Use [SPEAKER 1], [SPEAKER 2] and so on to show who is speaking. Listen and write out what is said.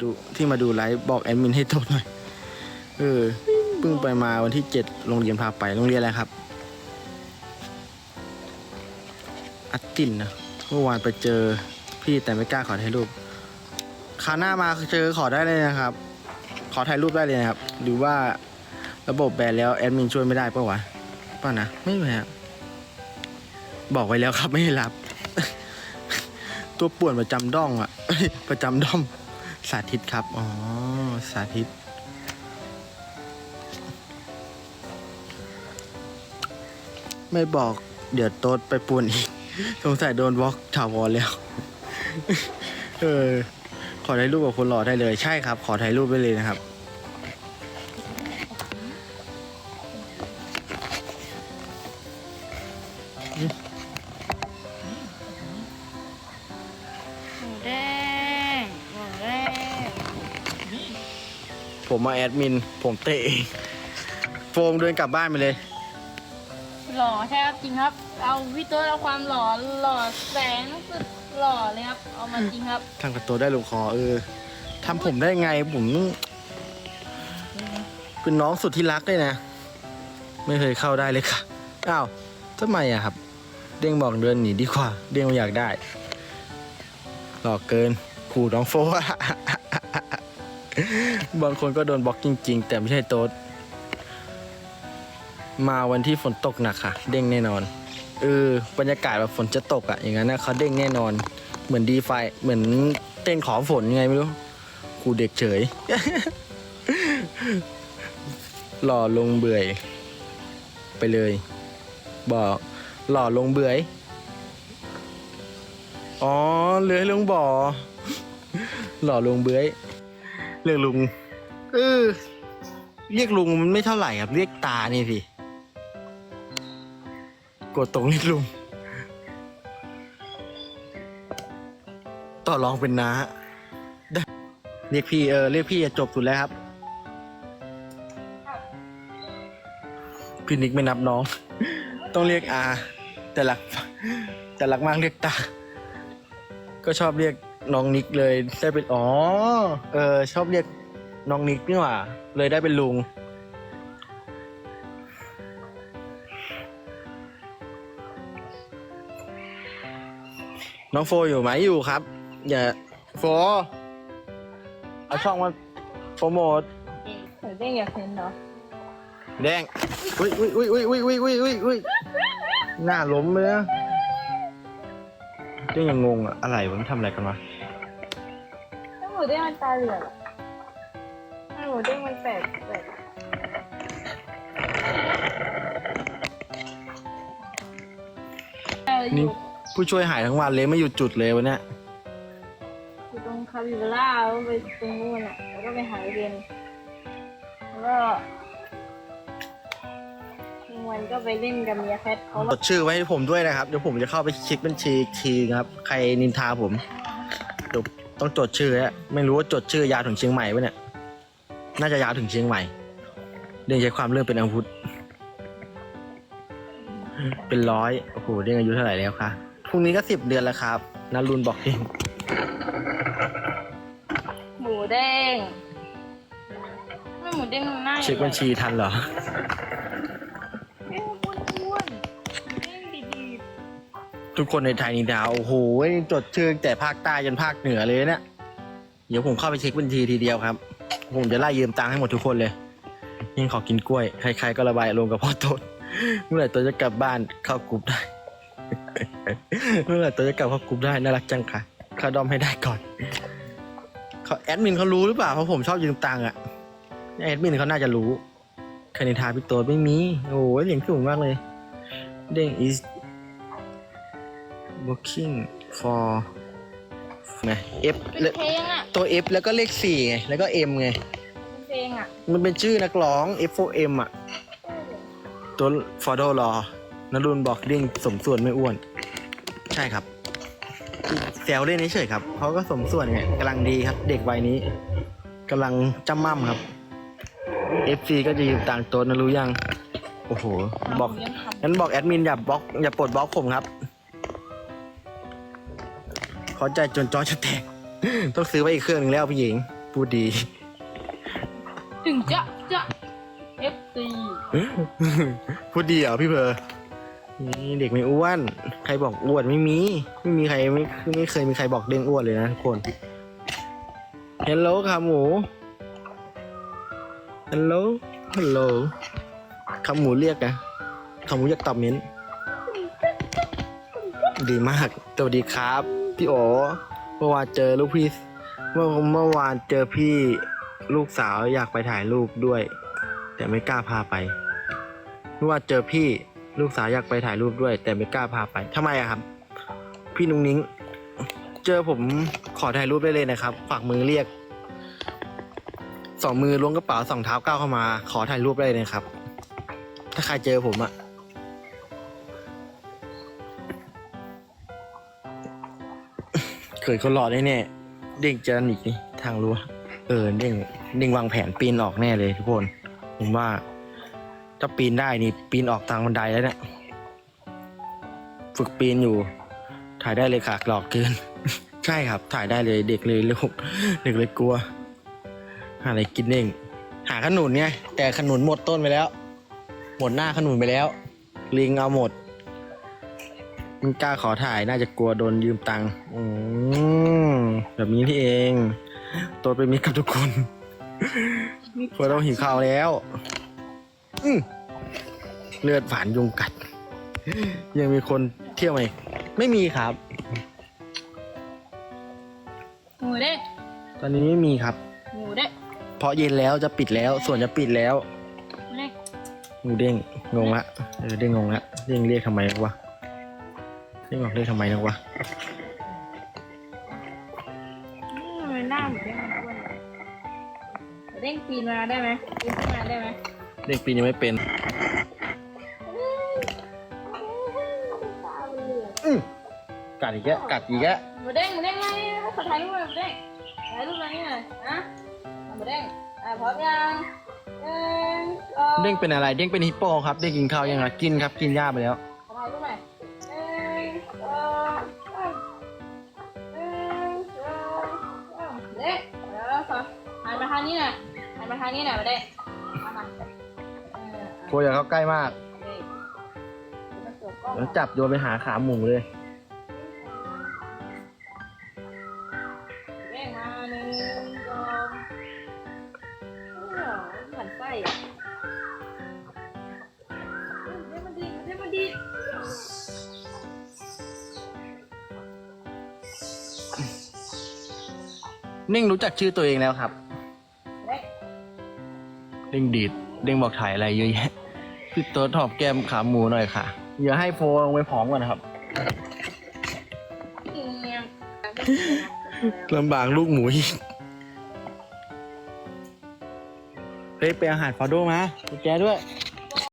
[SPEAKER 1] ดูที่มาดูไลฟ์บอกแอดมินให้โทษหน่อย เออเพิ่งไปมาวันที่เจ็ดโรงเรียนพาไปโรงเรียนอะไรครับ อัดตินนะเมื่อวานไปเจอพี่แต่ไม่กล้าขอถ่ายรูปคราวหน้ามาเจอขอได้เลยนะครับ ขอถ่ายรูปได้เลยนะครับ หรือว่าระบบแบนแล้วแอดมินช่วยไม่ได้ปะวะป่ะนะไม่ไหมครับบอกไว้แล้วครับไม่ให้รับ ตัวป่วนประจำด้องอะประจำด้อม สาธิตครับ อ๋อ สาธิต ไม่บอก เดี๋ยวโต๊ดไปป่วนอีก สงสัยโดนบล็อกถาวรแล้ว เออ ขอถ่ายรูปกับคนหล่อได้เลย ใช่ครับ ขอถ่ายรูปไปเลยนะครับ ผมมาแอดมิน ผมเตะเองโฟมเดินกลับบ้านไปเลย
[SPEAKER 2] หล่อใช่ครับจริงครับ เอาพี่ตัวเอาความหล่อหล่อแสงสุดหล่อเลยครับ เอามาจริงครับ
[SPEAKER 1] ทำกับตัวได้ลงคอเออทำผมได้ไงผมเป็นน้องสุดที่รักเลยนะ ไม่เคยเข้าได้เลยค่ะอ้าวทำไมอะครับ เด้งบอกเดินหนีดีกว่า เด้งไม่อยากได้ หลอกเกินขู่น้องโฟอะ บางคนก็โดนบล็อกจริง ๆ แต่ไม่ใช่โต๊ดมาวันที่ฝนตกหนักค่ะ เด้งแน่นอนเออบรรยากาศแบบฝนจะตกอะอย่างนั้นนะเขาเด้งแน่นอน เหมือนดีไฟเหมือนเต้นขอฝนยังไงไม่รู้ครูเด็กเฉย หล่อลงเบื่อย ไปเลย บอกหล่อลงเบื่อย อ๋อเลื้อยลงบ่อ หล่อลงเบื่อย เรียกลุง เออ เรียกลุงมันไม่เท่าไหร่ครับ เรียกตานี่สิ กดตรงเรียกลุง ต่อรองเป็นน้าได้เรียกพี่เออ เรียกพี่จะจบสุดแล้วครับ พี่นิกไม่นับน้อง ต้องเรียกอา แต่หลัก แต่หลักมากเรียกตา ก็ชอบเรียก น้องนิกเลยได้เป็นอ๋อเออ ชอบเรียกน้องนิกนี่หว่า เลยได้เป็นลุง น้องโฟอยู่ไหมอยู่ครับ อย่าโฟเอาช่องมาโปรโมท
[SPEAKER 2] หมูแดงอยากเห็นเหรอ
[SPEAKER 1] แดงอุ้ยอุ้ยอุ้ยอุ้ยอุ้ยอุ้ยอุ้ยอุ้ยอุ้ยหน้าล้มเลยนะเรื่องยังงงอะอะไรวะมันทำอะไรกันวะ
[SPEAKER 2] ถ้าหมูแดงมันตาเหลือกถ้าหมูแดงมันแปลกแปลกเอออยู่
[SPEAKER 1] นี่ผู้ช่วยหายทั้งวันเลยไม่หยุดจุดเลยวันเนี้ย
[SPEAKER 2] อยู่ตรงคาบิบาร่าแล้วไปตรงนู้นอะ แล้วก็ไปหาเรียนแล้วก็วันก็ไปเล่นกับเมียแพทเพราะ
[SPEAKER 1] จ
[SPEAKER 2] ว่า
[SPEAKER 1] ดชื่อไว้ให้ผมด้วยนะครับ เดี๋ยวผมจะเข้าไปเช็คบัญชีอีกทีนะครับ ใครนินทาผมเดี๋ยว ต้องจดชื่อฮะไม่รู้ว่าจดชื่อยาวถึงเชียงใหม่ปะเนี่ย น่าจะยาวถึงเชียงใหม่ เรื่องใช้ความเรื่องเป็นอาวุธ เป็นร้อย โอ้โห เรื่องอายุเท่าไหร่แล้วคะพรุ่งนี้ก็สิบเดือนแล้วครับนารุนบอกเอง
[SPEAKER 2] หมูแดงไม่หมูแดงมันหน้า
[SPEAKER 1] เช็คบัญชีทันเหรอ ทุกคนในไทยนี่ดาวโอ้โหจดชื่อตั้งแต่ภาคใต้จนภาคเหนือเลยเนี่ยเดี๋ยวผมเข้าไปเช็คบัญชีทีเดียวครับ ผมจะไล่ยืมตังค์ให้หมดทุกคนเลย ยิ่งขอกินกล้วยใครๆก็ระบายลงกับพ่อต้นเมื่อไหร่ตัวจะกลับบ้านเข้ากรุ๊ปได้เมื่อไหร่ตัวจะกลับเข้ากรุ๊ปได้น่ารักจังค่ะเข้าดอมให้ได้ก่อนเขาแอดมินเขารู้หรือเปล่าเพราะผมชอบยืมตังค์อะแอดมินเขาน่าจะรู้คณิธาพี่โตไม่มีโอ้ยเหลียงสูงมากเลย เด้ง is working for ไง F
[SPEAKER 2] ๆ
[SPEAKER 1] แล้
[SPEAKER 2] เป็
[SPEAKER 1] วน
[SPEAKER 2] เพลงอะ
[SPEAKER 1] ตัว F แล้วก็เลขสี่ไง แล้วก็ M ไง
[SPEAKER 2] เป็นเพลงอะ
[SPEAKER 1] มันเป็นชื่อนักร้อง F O M อะ ตัวฟอร์โดรอนรุนบอกเด้งสมส่วนไม่อ้วน ใช่ครับแซวเล่นเฉยๆครับเขาก็สมส่วนไงกำลังดีครับ เด็กวัยนี้กำลังจำม่ำครับ FC ก็จะยืมตังค์ตัวนะรู้ยัง โอ้โห บอก
[SPEAKER 2] ยังทำ
[SPEAKER 1] งั้นบอกแอดมินอย่าบล็อกอย่าปลดบล็อกผมครับ เขาใจจนจอจะแตก ต้องซื้อไว้อีกเครื่องหนึงแล้วพี่หญิง พูดดี
[SPEAKER 2] ถึงจะจะเอฟซี
[SPEAKER 1] พูดดีเหรอพี่เพอนี่เด็กไม่อ้วน ใครบอกอ้วนไม่มี ไม่มีใครไม่ไม่เคยมีใครบอกเด้งอ้วนเลยนะทุกคนเฮลโหลขาหมูเฮลโหลฮัลโหลขาหมูเรียกนะขาหมูอยากตอบเม้นดีมากสวัสดีครับ พี่โอเมื่อวานเจอลูกพี่เมื่อเมื่อวานเจอพี่ลูกสาวอยากไปถ่ายรูปด้วย แต่ไม่กล้าพาไปเมื่อวานเจอพี่ลูกสาวอยากไปถ่ายรูปด้วย แต่ไม่กล้าพาไปทำไมอะครับ พี่นุ้งนิ้งเจอผมขอถ่ายรูปได้เลยนะครับฝากมือเรียกสองมือล้วงกระเป๋าสองเท้าก้าวเข้ามา ขอถ่ายรูปได้เลยนะครับ ถ้าใครเจอผมอะ เคยคนหล่อแน่ๆเด้งจะหนีทางรั้วเออเด้งเด้งวางแผนปีนออกแน่เลยทุกคน ผมว่า ถ้าปีนได้นี่ปีนออกทางบันไดแล้วเนี่ยฝึกปีนอยู่ ถ่ายได้เลยค่ะหลอกเกิน ใช่ครับ ถ่ายได้เลยเด็กเลยลูกเด็กเลยกลัว หาอะไรกินเองหาขนุนไงแต่ขนุนหมดต้นไปแล้ว หมดหน้าขนุนไปแล้ว ลิงเอาหมด มันกล้าขอถ่ายน่าจะกลัวโดนยืมตังค์อืมแบบนี้ที่เอง ตัวเป็นมิตรกับทุกคนเพราะเราหิวข้าวแล้วอืมเลือดฝานยุงกัด ยังมีคนเที่ยวไหมไม่มีครับ
[SPEAKER 2] หมูเด้ง
[SPEAKER 1] ตอนนี้ไม่มีครับ
[SPEAKER 2] หมูเด้ง
[SPEAKER 1] เพราะเย็นแล้วจะปิดแล้ว ส่วนจะปิดแล้ว
[SPEAKER 2] หมูเด้ง
[SPEAKER 1] งูเด้งงงละเออเด้งงงละเด้งเรียกทำไมนักวะ เด้งบอกเรียกทำไมนักวะ
[SPEAKER 2] อืมมันหน้าหมูเด้งมันอ้วนเลยหมูเด้งปีนมาได้ไหมปีนขึ้นมาได้ไหม
[SPEAKER 1] เด้งปีนยังไม่เป็น
[SPEAKER 2] ตามันเหลือง
[SPEAKER 1] อืมกัดอีกแล้วกัดอีกแล้ว
[SPEAKER 2] หมูเด้งหมูเด้งไงขอถ่ายรูปหน่อยหมูเด้งถ่ายรูปอะไรนี่หน่อยนะหมูเด้งอะพร้อมยังหนึ่งสอง
[SPEAKER 1] เด้งเป็นอะไร เด้งเป็นฮิปโปครับ เด้งกินข้าวยังไงกินครับ กินหญ้าไปแล้ว
[SPEAKER 2] อ
[SPEAKER 1] โกอย่าเข้าใกล้มาก
[SPEAKER 2] เด้งมาสวมกล้อง
[SPEAKER 1] แล้วจับโยนไปหาขาหมูเลย
[SPEAKER 2] เด้งมาหนึ่งสองเออเหมือนไส้อะเด้งมันดีเด้งมันดี
[SPEAKER 1] เด้งรู้จักชื่อตัวเองแล้วครับ
[SPEAKER 2] เด้ง
[SPEAKER 1] เด้งดีด เด้งบอกถ่ายอะไรเยอะแยะ พี่โต๊ดหอบแก้มขาหมูหน่อยค่ะ อย่าให้โฟลงไปผอมก่อนนะครับ
[SPEAKER 2] เอียง
[SPEAKER 1] ลำบากลูกหมูอีกเฮ้ยไปอาหารฟอโดมากุญแจด้วย